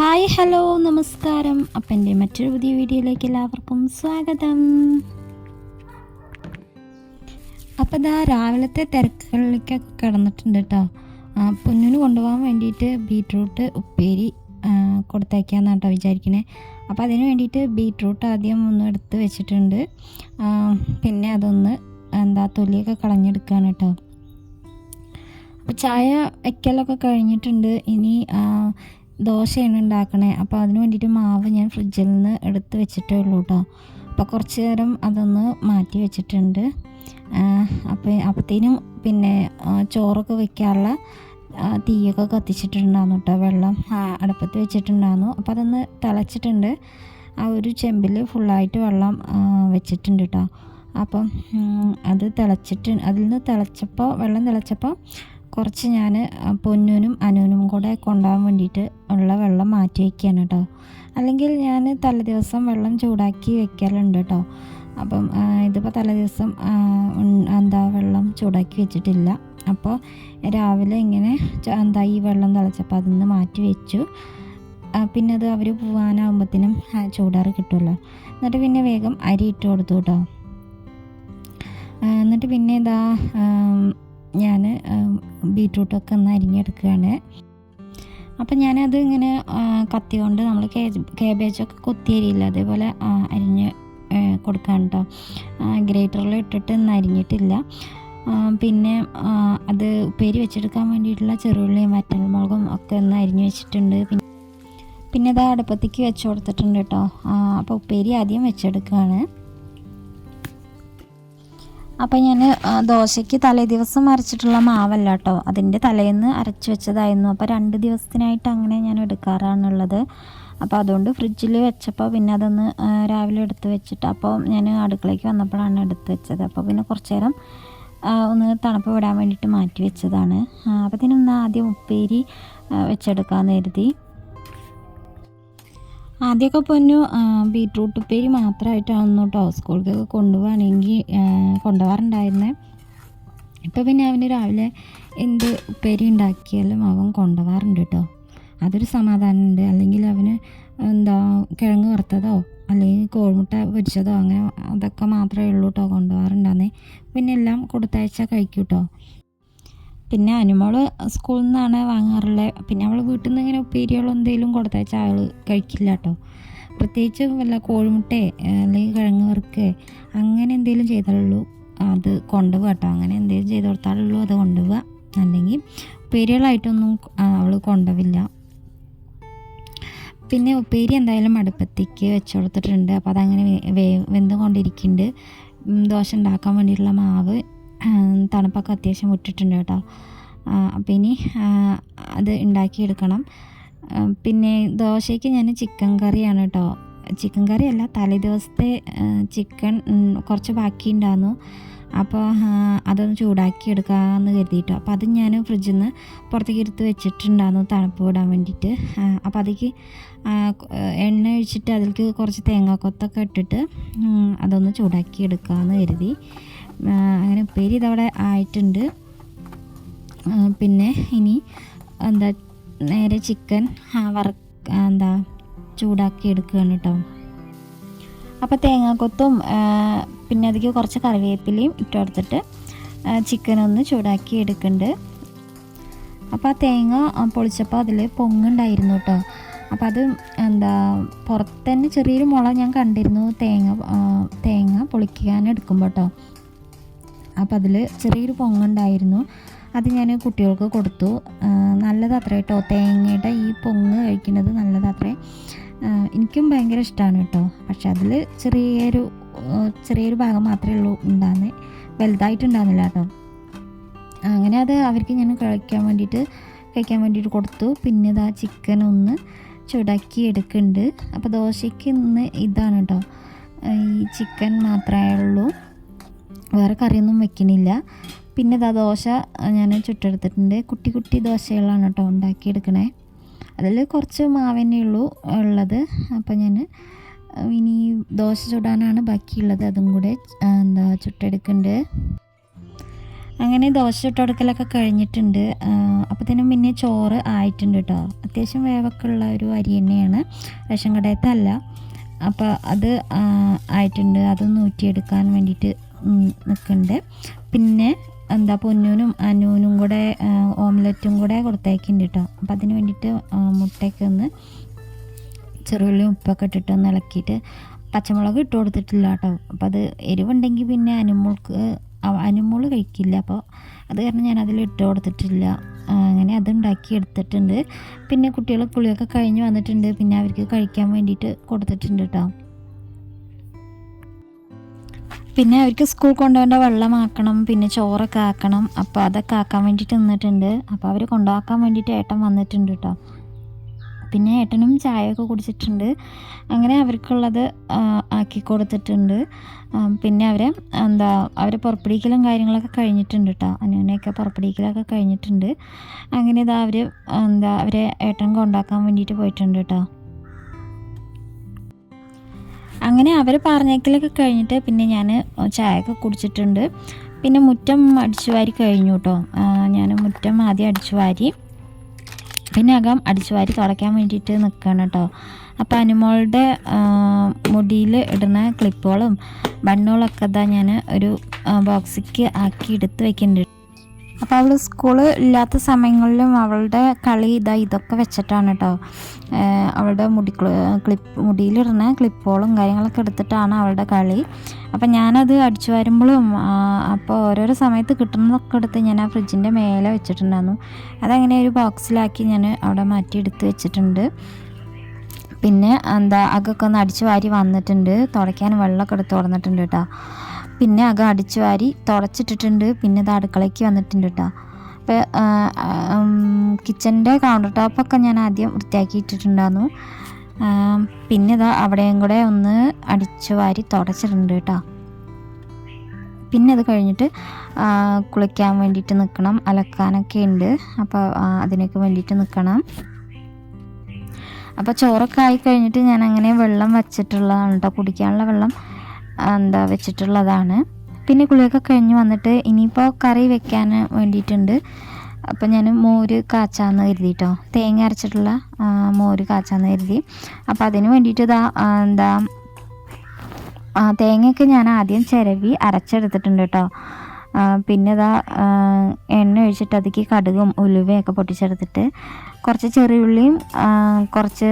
Hi hello നമസ്കാരം. അപ്പം എന്റെ മറ്റൊരു പുതിയ വീഡിയോയിലേക്ക് എല്ലാവർക്കും സ്വാഗതം. അപ്പം ഇതാ രാവിലത്തെ തിരക്കുകളിലേക്കൊക്കെ കിടന്നിട്ടുണ്ട് കേട്ടോ പൊന്നിന് കൊണ്ടുപോകാൻ വേണ്ടിയിട്ട് ബീട്രൂട്ട് ഉപ്പേരി ആ, കൊടുത്തയക്കാമെന്നാണ് കേട്ടോ വിചാരിക്കണേ. അപ്പോൾ അതിന് വേണ്ടിയിട്ട് ബീട്രൂട്ട് ആദ്യം ഒന്ന് എടുത്ത് വെച്ചിട്ടുണ്ട്. പിന്നെ അതൊന്ന് എന്താ തൊലിയൊക്കെ കളഞ്ഞെടുക്കുകയാണ് കേട്ടോ അപ്പോൾ ചായ വയ്ക്കലൊക്കെ കഴിഞ്ഞിട്ടുണ്ട്. ഇനി ദോശയാണ് ഉണ്ടാക്കണേ. അപ്പോൾ അതിന് വേണ്ടിയിട്ട് മാവ് ഞാൻ ഫ്രിഡ്ജിൽ നിന്ന് എടുത്ത് വെച്ചിട്ടേ ഉള്ളൂ കേട്ടോ അപ്പോൾ കുറച്ച് നേരം അതൊന്ന് മാറ്റി വെച്ചിട്ടുണ്ട്. അപ്പോൾ അപ്പത്തേനും പിന്നെ ചോറൊക്കെ വെക്കാനുള്ള തീയൊക്കെ കത്തിച്ചിട്ടുണ്ടായിരുന്നു കേട്ടോ വെള്ളം അടുപ്പത്ത് വെച്ചിട്ടുണ്ടായിരുന്നു. അപ്പോൾ അതൊന്ന് തിളച്ചിട്ടുണ്ട്. ആ ഒരു ചെമ്പിൽ ഫുള്ളായിട്ട് വെള്ളം വെച്ചിട്ടുണ്ട് കേട്ടോ അപ്പം അത് തിളച്ചിട്ട് അതിൽ നിന്ന് തിളച്ചപ്പോൾ വെള്ളം തിളച്ചപ്പോൾ കുറച്ച് ഞാൻ പൊന്നൂനും അനുവിനും കൂടെ കൊണ്ടുപോകാൻ വേണ്ടിയിട്ട് ഉള്ള വെള്ളം മാറ്റി വയ്ക്കുകയാണ് കേട്ടോ. അല്ലെങ്കിൽ ഞാൻ തലേദിവസം വെള്ളം ചൂടാക്കി വെക്കലുണ്ട് കേട്ടോ. അപ്പം ഇതിപ്പോൾ തലേദിവസം എന്താ വെള്ളം ചൂടാക്കി വെച്ചിട്ടില്ല. അപ്പോൾ രാവിലെ ഇങ്ങനെ എന്താ ഈ വെള്ളം തിളച്ചപ്പോൾ അതിൽ നിന്ന് മാറ്റി വെച്ചു. പിന്നെ അത് അവർ പോകാനാകുമ്പോഴത്തേനും ചൂടാറ് കിട്ടുമല്ലോ. എന്നിട്ട് പിന്നെ വേഗം അരി ഇട്ട് കൊടുത്തു കേട്ടോ. എന്നിട്ട് പിന്നെ ഇതാ ഞാൻ ബീട്രൂട്ടൊക്കെ ഒന്ന് അരിഞ്ഞെടുക്കുകയാണ്. അപ്പം ഞാനത് ഇങ്ങനെ കത്തിയോണ്ട് കത്തി കൊണ്ട് നമ്മൾ കേബേജൊക്കെ കൊത്തി അരിയില്ല അതേപോലെ അരിഞ്ഞ് കൊടുക്കാൻ കേട്ടോ ഗ്രേറ്ററിൽ ഇട്ടിട്ട് ഒന്നും അരിഞ്ഞിട്ടില്ല. പിന്നെ അത് ഉപ്പേരി വെച്ചെടുക്കാൻ വേണ്ടിയിട്ടുള്ള ചെറുള്ളിയും വറ്റൽമുളകും ഒക്കെ ഒന്ന് അരിഞ്ഞ് വെച്ചിട്ടുണ്ട്. പിന്നെ പിന്നെ ഇത് അടുപ്പത്തേക്ക് വെച്ച് കൊടുത്തിട്ടുണ്ട് കേട്ടോ അപ്പോൾ ഉപ്പേരി ആദ്യം വെച്ചെടുക്കുകയാണ്. അപ്പം ഞാൻ ദോശയ്ക്ക് തലേ ദിവസം അരച്ചിട്ടുള്ള മാവല്ല കേട്ടോ അതിന്റെ തലേന്ന് അരച്ച് വെച്ചതായിരുന്നു. അപ്പോൾ രണ്ട് ദിവസത്തിനായിട്ട് അങ്ങനെ ഞാൻ എടുക്കാറാണുള്ളത്. അപ്പോൾ അതുകൊണ്ട് ഫ്രിഡ്ജിൽ വെച്ചപ്പോൾ പിന്നെ അതൊന്ന് രാവിലെ എടുത്ത് വെച്ചിട്ട് അപ്പോൾ ഞാൻ അടുക്കളയ്ക്ക് വന്നപ്പോഴാണ് എടുത്ത് വെച്ചത്. അപ്പോൾ പിന്നെ കുറച്ച് നേരം ഒന്ന് തണുപ്പ് വിടാൻ വേണ്ടിയിട്ട് മാറ്റി വെച്ചതാണ്. അപ്പോൾ ഇതിനൊന്ന് ആദ്യം ഉപ്പേരി വെച്ചെടുക്കാമെന്ന് കരുതി. ആദ്യമൊക്കെ പൊന്നു ബീട്രൂട്ട് ഉപ്പേരി മാത്രമായിട്ടാണ് കേട്ടോ സ്കൂളിലേക്ക് കൊണ്ടുപോവാണെങ്കിൽ കൊണ്ടുപോകാറുണ്ടായിരുന്നേ ഇപ്പോൾ പിന്നെ അവന് രാവിലെ എന്ത് ഉപ്പേരി ഉണ്ടാക്കിയാലും അവൻ കൊണ്ടുപോകാറുണ്ട് കേട്ടോ അതൊരു സമാധാനമുണ്ട് അല്ലെങ്കിൽ അവന് എന്താ കിഴങ്ങ് വറുത്തതോ അല്ലെങ്കിൽ കോഴിമുട്ട പൊരിച്ചതോ അങ്ങനെ അതൊക്കെ മാത്രമേ ഉള്ളൂ കേട്ടോ കൊണ്ടുപോകാറുണ്ടാന്നേ പിന്നെ എല്ലാം കൊടുത്തയച്ചാൽ കഴിക്കും കേട്ടോ പിന്നെ അനുമോൾ സ്കൂളിൽ നിന്നാണ് വാങ്ങാറുള്ളത് പിന്നെ അവൾ വീട്ടിൽ നിന്ന് ഇങ്ങനെ ഉപ്പേരികളോ എന്തെങ്കിലും കൊടുത്തയച്ചാൽ അവൾ കഴിക്കില്ല കേട്ടോ പ്രത്യേകിച്ച് വല്ല കോഴിമുട്ടേ അല്ലെങ്കിൽ കിഴങ്ങ് വറുക്കേ അങ്ങനെ എന്തെങ്കിലും ചെയ്താലുള്ളൂ. അത് കൊണ്ടുപോകുക കേട്ടോ. അങ്ങനെ എന്തെങ്കിലും ചെയ്ത് കൊടുത്താലുള്ളൂ അത് കൊണ്ടുപോവുക അല്ലെങ്കിൽ ഉപ്പേരികളായിട്ടൊന്നും അവൾ കൊണ്ടുപോവില്ല. പിന്നെ ഉപ്പേരി എന്തായാലും അടുപ്പത്തേക്ക് വെച്ച് കൊടുത്തിട്ടുണ്ട്. അപ്പോൾ അതങ്ങനെ വേ- വേ വെന്ത് കൊണ്ടിരിക്കുന്നുണ്ട് ഉം, ദോശ ഉണ്ടാക്കാൻ വേണ്ടിയിട്ടുള്ള മാവ് തണുപ്പൊക്കെ അത്യാവശ്യം വിട്ടിട്ടുണ്ട് കേട്ടോ. അപ്പം ഇനി അത് ഉണ്ടാക്കിയെടുക്കണം. പിന്നെ ദോശയ്ക്ക് ഞാൻ ചിക്കൻ കറിയാണ് കേട്ടോ. ചിക്കൻ കറി അല്ല തലേ ദിവസത്തെ ചിക്കൻ കുറച്ച് ബാക്കി ഉണ്ടായിരുന്നു അപ്പോൾ അതൊന്ന് ചൂടാക്കി എടുക്കാമെന്ന് കരുതിയിട്ടോ. അപ്പോൾ അത് ഞാൻ ഫ്രിഡ്ജിൽ നിന്ന് പുറത്തേക്ക് എടുത്ത് വെച്ചിട്ടുണ്ടായിരുന്നു തണുപ്പ് വിടാൻ വേണ്ടിയിട്ട്. അപ്പോൾ അതിലേക്ക് എണ്ണ ഒഴിച്ചിട്ട് അതിലേക്ക് കുറച്ച് തേങ്ങാക്കൊത്തൊക്കെ ഇട്ടിട്ട് അതൊന്ന് ചൂടാക്കി എടുക്കാമെന്ന് കരുതി. അങ്ങനെ ഉപ്പേരി ഇതവിടെ ആയിട്ടുണ്ട്. പിന്നെ ഇനി എന്താ നേരെ ചിക്കൻ വറക്ക് എന്താ ചൂടാക്കി എടുക്കുകയാണ് കേട്ടോ അപ്പോൾ തേങ്ങാക്കൊത്തും പിന്നെ അതിലേക്ക് കുറച്ച് കറിവേപ്പിലയും ഇട്ട് കൊടുത്തിട്ട് ചിക്കൻ ഒന്ന് ചൂടാക്കി എടുക്കുന്നുണ്ട്. അപ്പോൾ ആ തേങ്ങ പൊളിച്ചപ്പോൾ അതിൽ പൊങ്ങുണ്ടായിരുന്നു കേട്ടോ അപ്പം അത് എന്താ പുറത്ത് ചെറിയൊരു മുള ഞാൻ കണ്ടിരുന്നു തേങ്ങ തേങ്ങ പൊളിക്കാൻ എടുക്കുമ്പോൾ കേട്ടോ അപ്പോൾ അതിൽ ചെറിയൊരു പൊങ്ങുണ്ടായിരുന്നു. അത് ഞാൻ കുട്ടികൾക്ക് കൊടുത്തു. നല്ലതത്രേ കേട്ടോ തേങ്ങയുടെ ഈ പൊങ്ങ് കഴിക്കുന്നത് നല്ലതത്രേ. എനിക്കും ഭയങ്കര ഇഷ്ടമാണ് കേട്ടോ പക്ഷെ അതിൽ ചെറിയൊരു ചെറിയൊരു ഭാഗം മാത്രമേ ഉള്ളൂ ഉണ്ടാകുന്നത് വലുതായിട്ടുണ്ടാകുന്നില്ല കേട്ടോ അങ്ങനെ അത് അവർക്ക് ഞാൻ കഴിക്കാൻ വേണ്ടിയിട്ട് കഴിക്കാൻ വേണ്ടിയിട്ട് കൊടുത്തു. പിന്നെ ഇതാ ചിക്കൻ ഒന്ന് ചൂടാക്കി എടുക്കുന്നുണ്ട്. അപ്പോൾ ദോശയ്ക്ക് ഇന്ന് ഇതാണ് കേട്ടോ ഈ ചിക്കൻ മാത്രമേ ഉള്ളൂ. വേറെ കറിയൊന്നും വെക്കണില്ല. പിന്നെ ഇതാ ദോശ ഞാൻ ചുട്ടെടുത്തിട്ടുണ്ട്. കുട്ടി കുട്ടി ദോശകളാണ് കേട്ടോ ഉണ്ടാക്കിയെടുക്കണേ. അതിൽ കുറച്ച് മാവന്നെ ഉള്ളൂ ഉള്ളത്. അപ്പോൾ ഞാൻ ഇനി ദോശ ചുടാനാണ് ബാക്കിയുള്ളത്. അതും കൂടെ എന്താ ചുട്ടെടുക്കുന്നുണ്ട് അങ്ങനെ ദോശ ചുട്ടെടുക്കലൊക്കെ കഴിഞ്ഞിട്ടുണ്ട്. അപ്പോഴത്തേനും പിന്നെ ചോറ് ആയിട്ടുണ്ട് കേട്ടോ. അത്യാവശ്യം വേവക്കുള്ള ഒരു അരി തന്നെയാണ്. റേഷൻ കടയത്തല്ല. അപ്പോൾ അത് ആയിട്ടുണ്ട്. അത് നൂറ്റിയെടുക്കാൻ വേണ്ടിയിട്ട് നിൽക്കുന്നുണ്ട് പിന്നെ എന്താ പൊന്നൂനും അനൂനും കൂടെ ഓംലറ്റും കൂടെ കൊടുത്തേക്കുന്നുണ്ട് കേട്ടോ അപ്പം അതിന് വേണ്ടിയിട്ട് മുട്ടയ്ക്ക് ഒന്ന് ചെറുള്ളി ഉപ്പൊക്കെ ഇട്ടിട്ട് ഒന്ന് ഇളക്കിയിട്ട് പച്ചമുളക് ഇട്ട് കൊടുത്തിട്ടില്ല കേട്ടോ അപ്പം അത് എരിവുണ്ടെങ്കിൽ പിന്നെ അനുമോൾക്ക് അനുമോൾ കഴിക്കില്ല. അപ്പോൾ അത് കാരണം ഞാൻ അതിൽ ഇട്ട് കൊടുത്തിട്ടില്ല. അങ്ങനെ അത് ഉണ്ടാക്കി എടുത്തിട്ടുണ്ട്. പിന്നെ കുട്ടികൾ കുളിയൊക്കെ കഴിഞ്ഞ് വന്നിട്ടുണ്ട്. പിന്നെ അവർക്ക് കഴിക്കാൻ വേണ്ടിയിട്ട് കൊടുത്തിട്ടുണ്ട് കേട്ടോ പിന്നെ അവർക്ക് സ്കൂൾ കൊണ്ടുപോകേണ്ട വെള്ളമാക്കണം പിന്നെ ചോറൊക്കെ ആക്കണം. അപ്പോൾ അതൊക്കെ ആക്കാൻ വേണ്ടിയിട്ട് നിന്നിട്ടുണ്ട്. അപ്പോൾ അവർ കൊണ്ടുപോക്കാൻ വേണ്ടിയിട്ട് ഏട്ടൻ വന്നിട്ടുണ്ട് കേട്ടോ പിന്നെ ഏട്ടനും ചായയൊക്കെ കുടിച്ചിട്ടുണ്ട്. അങ്ങനെ അവർക്കുള്ളത് ആക്കി കൊടുത്തിട്ടുണ്ട്. പിന്നെ അവരെ എന്താ അവരെ പുറപ്പെടിക്കലും കാര്യങ്ങളൊക്കെ കഴിഞ്ഞിട്ടുണ്ട് കേട്ടോ അനുവിനെയൊക്കെ പുറപ്പെടിക്കലൊക്കെ കഴിഞ്ഞിട്ടുണ്ട്. അങ്ങനെ ഇതാ അവർ എന്താ അവരെ ഏട്ടൻ കൊണ്ടാക്കാൻ വേണ്ടിയിട്ട് പോയിട്ടുണ്ട് കേട്ടോ അങ്ങനെ അവർ പറഞ്ഞേക്കലൊക്കെ കഴിഞ്ഞിട്ട് പിന്നെ ഞാൻ ചായയൊക്കെ കുടിച്ചിട്ടുണ്ട്. പിന്നെ മുറ്റം അടിച്ചു വാരി കഴിഞ്ഞു കേട്ടോ ഞാൻ മുറ്റം ആദ്യം അടിച്ചു വാരി പിന്നെ അകം അടിച്ചു വാരി തുടയ്ക്കാൻ വേണ്ടിയിട്ട് നിൽക്കണം കേട്ടോ അപ്പോൾ അനുമോളുടെ മുടിയിൽ ഇടുന്ന ക്ലിപ്പുകളും ബണ്ണുകളൊക്കെ ഇതാ ഞാൻ ഒരു ബോക്സിക്ക് ആക്കി എടുത്ത് വെക്കുന്നുണ്ട് അപ്പോൾ അവൾ സ്കൂൾ ഇല്ലാത്ത സമയങ്ങളിലും അവളുടെ കളി ഇതാ ഇതൊക്കെ വെച്ചിട്ടാണ് കേട്ടോ അവളുടെ മുടി ക്ലിപ്പ് മുടിയിലിടുന്ന ക്ലിപ്പുകളും കാര്യങ്ങളൊക്കെ എടുത്തിട്ടാണ് അവളുടെ കളി. അപ്പം ഞാനത് അടിച്ചു വരുമ്പോഴും അപ്പോൾ ഓരോരോ സമയത്ത് കിട്ടുന്നതൊക്കെ എടുത്ത് ഞാൻ ആ ഫ്രിഡ്ജിന്റെ മേലെ വെച്ചിട്ടുണ്ടായിരുന്നു. അതങ്ങനെ ഒരു ബോക്സിലാക്കി ഞാൻ അവിടെ മാറ്റി എടുത്ത് വെച്ചിട്ടുണ്ട്. പിന്നെ എന്താ അകൊക്കെ ഒന്ന് അടിച്ചു വാരി വന്നിട്ടുണ്ട്. തുടയ്ക്കാൻ വെള്ളമൊക്കെ എടുത്ത് തുറന്നിട്ടുണ്ട് കേട്ടോ പിന്നെ അകം അടിച്ചു വാരി തുടച്ചിട്ടിട്ടുണ്ട് പിന്നെ ഇത് അടുക്കളയ്ക്ക് വന്നിട്ടുണ്ട് കേട്ടോ അപ്പോൾ കിച്ചന്റെ കൗണ്ടർ ടോപ്പൊക്കെ ഞാൻ ആദ്യം വൃത്തിയാക്കി ഇട്ടിട്ടുണ്ടായിരുന്നു പിന്നെ ഇതാ അവിടെയും കൂടെ ഒന്ന് അടിച്ചു വാരി തുടച്ചിട്ടുണ്ട് കേട്ടോ പിന്നെ അത് കഴിഞ്ഞിട്ട് കുളിക്കാൻ വേണ്ടിയിട്ട് നിൽക്കണം അലക്കാനൊക്കെ ഉണ്ട് അപ്പോൾ അതിനൊക്കെ വേണ്ടിയിട്ട് നിൽക്കണം അപ്പോൾ ചോറൊക്കെ ആയി കഴിഞ്ഞിട്ട് ഞാൻ അങ്ങനെ വെള്ളം വച്ചിട്ടുള്ളതാണ് കേട്ടോ കുടിക്കാനുള്ള വെള്ളം എന്താ വെച്ചിട്ടുള്ളതാണ്. പിന്നെ കുളിയൊക്കെ കഴിഞ്ഞ് വന്നിട്ട് ഇനിയിപ്പോൾ കറി വെക്കാൻ വേണ്ടിയിട്ടുണ്ട്. അപ്പം ഞാൻ മോര് കാച്ചാന്ന് കരുതി കേട്ടോ തേങ്ങ അരച്ചിട്ടുള്ള മോര് കാച്ചാന്ന് കരുതി. അപ്പോൾ അതിന് വേണ്ടിയിട്ട് ഇതാ എന്താ തേങ്ങയൊക്കെ ഞാൻ ആദ്യം ചിരവി അരച്ചെടുത്തിട്ടുണ്ട് കേട്ടോ പിന്നെ ഇതാ എണ്ണ ഒഴിച്ചിട്ട് അതിലേക്ക് കടുകും ഉലുവയൊക്കെ പൊട്ടിച്ചെടുത്തിട്ട് കുറച്ച് ചെറിയുള്ളിയും കുറച്ച്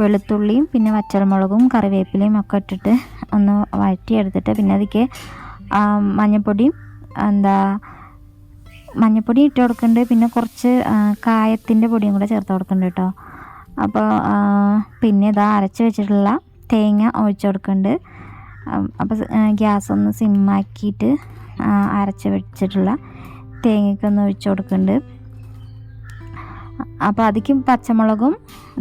വെളുത്തുള്ളിയും പിന്നെ വച്ചൽമുളകും കറിവേപ്പിലയും ഒക്കെ ഇട്ടിട്ട് ഒന്ന് വഴറ്റിയെടുത്തിട്ട് പിന്നെ അതിക്ക് മഞ്ഞപ്പൊടിയും എന്താ മഞ്ഞൾപ്പൊടി ഇട്ട് കൊടുക്കുന്നുണ്ട് പിന്നെ കുറച്ച് കായത്തിന്റെ പൊടിയും കൂടെ ചേർത്ത് കൊടുക്കുന്നുണ്ട് കേട്ടോ. അപ്പോൾ പിന്നെ ഇതാ അരച്ച് വെച്ചിട്ടുള്ള തേങ്ങ ഒഴിച്ച് കൊടുക്കുന്നുണ്ട് അപ്പോൾ ഗ്യാസ് ഒന്ന് സിമ്മാക്കിയിട്ട് അരച്ച് വെച്ചിട്ടുള്ള തേങ്ങയ്ക്കൊന്ന് ഒഴിച്ച് കൊടുക്കുന്നുണ്ട് അപ്പോൾ അതിക്ക് പച്ചമുളകും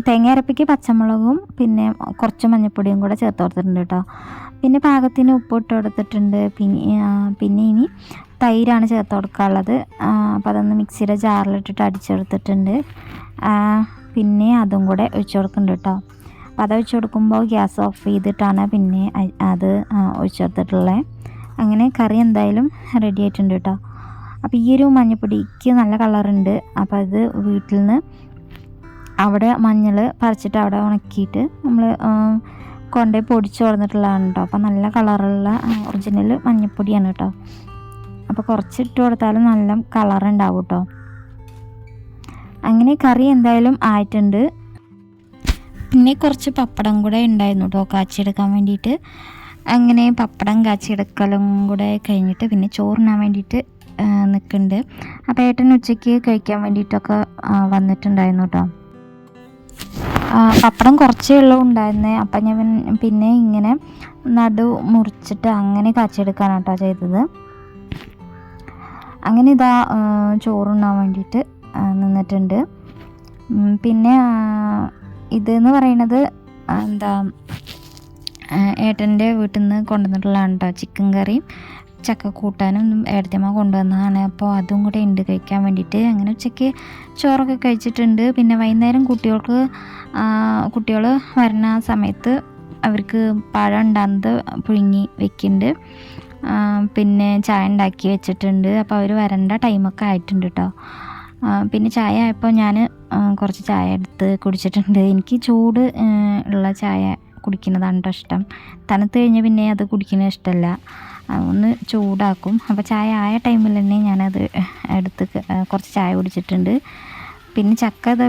തേങ്ങ അരപ്പിക്ക് പച്ചമുളകും പിന്നെ കുറച്ച് മഞ്ഞൾപ്പൊടിയും കൂടെ ചേർത്ത് കൊടുത്തിട്ടുണ്ട് കേട്ടോ. പിന്നെ പാകത്തിന് ഉപ്പ് ഇട്ട് കൊടുത്തിട്ടുണ്ട്. പിന്നെ പിന്നെ ഇനി തൈരാണ് ചേർത്ത് കൊടുക്കാനുള്ളത്. അപ്പോൾ അതൊന്ന് മിക്സിയുടെ ജാറിലിട്ടിട്ട് അടിച്ചെടുത്തിട്ടുണ്ട് പിന്നെ അതും കൂടെ ഒഴിച്ചു കൊടുക്കുന്നുണ്ട് കേട്ടോ. അപ്പോൾ അത് ഒഴിച്ചു കൊടുക്കുമ്പോൾ ഗ്യാസ് ഓഫ് ചെയ്തിട്ടാണ് പിന്നെ അത് ഒഴിച്ചു കൊടുത്തിട്ടുള്ളത്. അങ്ങനെ കറി എന്തായാലും റെഡി ആയിട്ടുണ്ട് കേട്ടോ. അപ്പോൾ ഈ ഒരു മഞ്ഞപ്പൊടിക്ക് നല്ല കളറുണ്ട്. അപ്പോൾ അത് വീട്ടിൽ നിന്ന് അവിടെ മഞ്ഞൾ പറിച്ചിട്ട് അവിടെ ഉണക്കിയിട്ട് നമ്മൾ കൊണ്ടുപോയി പൊടിച്ച് കൊടുത്തിട്ടുള്ളതാണ് കേട്ടോ അപ്പോൾ നല്ല കളറുള്ള ഒറിജിനൽ മഞ്ഞപ്പൊടിയാണ് കേട്ടോ അപ്പോൾ കുറച്ച് ഇട്ട് കൊടുത്താലും നല്ല കളർ ഉണ്ടാവും കേട്ടോ അങ്ങനെ കറി എന്തായാലും ആയിട്ടുണ്ട്. പിന്നെ കുറച്ച് പപ്പടം കൂടെ ഉണ്ടായിരുന്നു കേട്ടോ കാച്ചിയെടുക്കാൻ വേണ്ടിയിട്ട്. അങ്ങനെ പപ്പടം കാച്ചിയെടുക്കലും കൂടെ കഴിഞ്ഞിട്ട് പിന്നെ ചോറിനാൻ വേണ്ടിയിട്ട് നിൽക്കുന്നുണ്ട് അപ്പോൾ ഏട്ടൻ ഉച്ചയ്ക്ക് കഴിക്കാൻ വേണ്ടിയിട്ടൊക്കെ വന്നിട്ടുണ്ടായിരുന്നു കേട്ടോ പപ്പടം കുറച്ചേ ഉള്ളൂ ഉണ്ടായിരുന്നേ. അപ്പം ഞാൻ പിന്നെ ഇങ്ങനെ നടു മുറിച്ചിട്ട് അങ്ങനെ കാച്ചെടുക്കാനാണ് കേട്ടോ ചെയ്തത്. അങ്ങനെ ഇതാ ചോറുണ്ടാൻ വേണ്ടിയിട്ട് നിന്നിട്ടുണ്ട്. പിന്നെ ഇതെന്ന് പറയുന്നത് എന്താ ഏട്ടന്റെ വീട്ടിൽ നിന്ന് കൊണ്ടുവന്നിട്ടുള്ളതാണ് കേട്ടോ ചിക്കൻ കറിയും. ചക്ക കൂട്ടാനും ഏടത്തിയമ്മ കൊണ്ടുവന്നതാണ്. അപ്പോൾ അതും കൂടെ ഉണ്ട് കഴിക്കാൻ വേണ്ടിയിട്ട്. അങ്ങനെ ഉച്ചയ്ക്ക് ചോറൊക്കെ കഴിച്ചിട്ടുണ്ട്. പിന്നെ വൈകുന്നേരം കുട്ടികൾക്ക് കുട്ടികൾ വരുന്ന സമയത്ത് അവർക്ക് പഴം ഉണ്ടാകുന്നത് പുഴുങ്ങി വെക്കുന്നുണ്ട് പിന്നെ ചായ ഉണ്ടാക്കി വെച്ചിട്ടുണ്ട്. അപ്പോൾ അവർ വരേണ്ട ടൈമൊക്കെ ആയിട്ടുണ്ട് കേട്ടോ. പിന്നെ ചായ ആയപ്പോൾ ഞാൻ കുറച്ച് ചായ എടുത്ത് കുടിച്ചിട്ടുണ്ട്. എനിക്ക് ചൂട് ഉള്ള ചായ കുടിക്കുന്നതാണ് കേട്ടോ ഇഷ്ടം. തണുത്ത് കഴിഞ്ഞ് പിന്നെ അത് കുടിക്കുന്നത് ഇഷ്ടമല്ല. ഒന്ന് ചൂടാക്കും. അപ്പോൾ ചായ ആയ ടൈമിൽ തന്നെ ഞാനത് എടുത്ത് കുറച്ച് ചായ കുടിച്ചിട്ടുണ്ട്. പിന്നെ ചക്ക അത്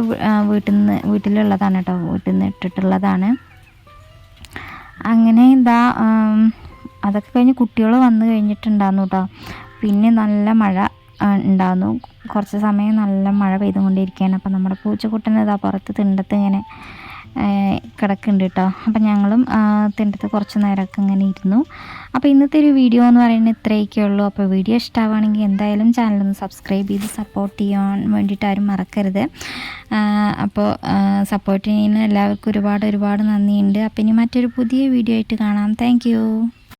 വീട്ടിൽ നിന്ന് വീട്ടിലുള്ളതാണ് കേട്ടോ വീട്ടിൽ നിന്ന് ഇട്ടിട്ടുള്ളതാണ്. അങ്ങനെ എന്താ അതൊക്കെ കഴിഞ്ഞ് കുട്ടികൾ വന്നു കഴിഞ്ഞിട്ടുണ്ടായിരുന്നു കേട്ടോ പിന്നെ നല്ല മഴ ഉണ്ടായിരുന്നു കുറച്ച് സമയം നല്ല മഴ പെയ്തുകൊണ്ടിരിക്കുകയാണ്. അപ്പോൾ നമ്മുടെ പൂച്ചക്കുട്ടന് ഇതാ പുറത്ത് തിണ്ടത്ത് ഇങ്ങനെ കിടക്കുന്നുണ്ട് കേട്ടോ അപ്പം ഞങ്ങളും തിണ്ടത്ത് കുറച്ച് നേരമൊക്കെ ഇങ്ങനെ ഇരുന്നു. അപ്പോൾ ഇന്നത്തെ ഒരു വീഡിയോ എന്ന് പറയുന്നത് ഇത്രയൊക്കെ ഉള്ളൂ. അപ്പോൾ വീഡിയോ ഇഷ്ടമാവുകയാണെങ്കിൽ എന്തായാലും ചാനലൊന്ന് സബ്സ്ക്രൈബ് ചെയ്ത് സപ്പോർട്ട് ചെയ്യാൻ വേണ്ടിയിട്ട് ആരും മറക്കരുത്. അപ്പോൾ സപ്പോർട്ട് ചെയ്യുന്ന എല്ലാവർക്കും ഒരുപാട് ഒരുപാട് നന്ദിയുണ്ട്. അപ്പോൾ ഇനി മറ്റൊരു പുതിയ വീഡിയോ ആയിട്ട് കാണാം. താങ്ക്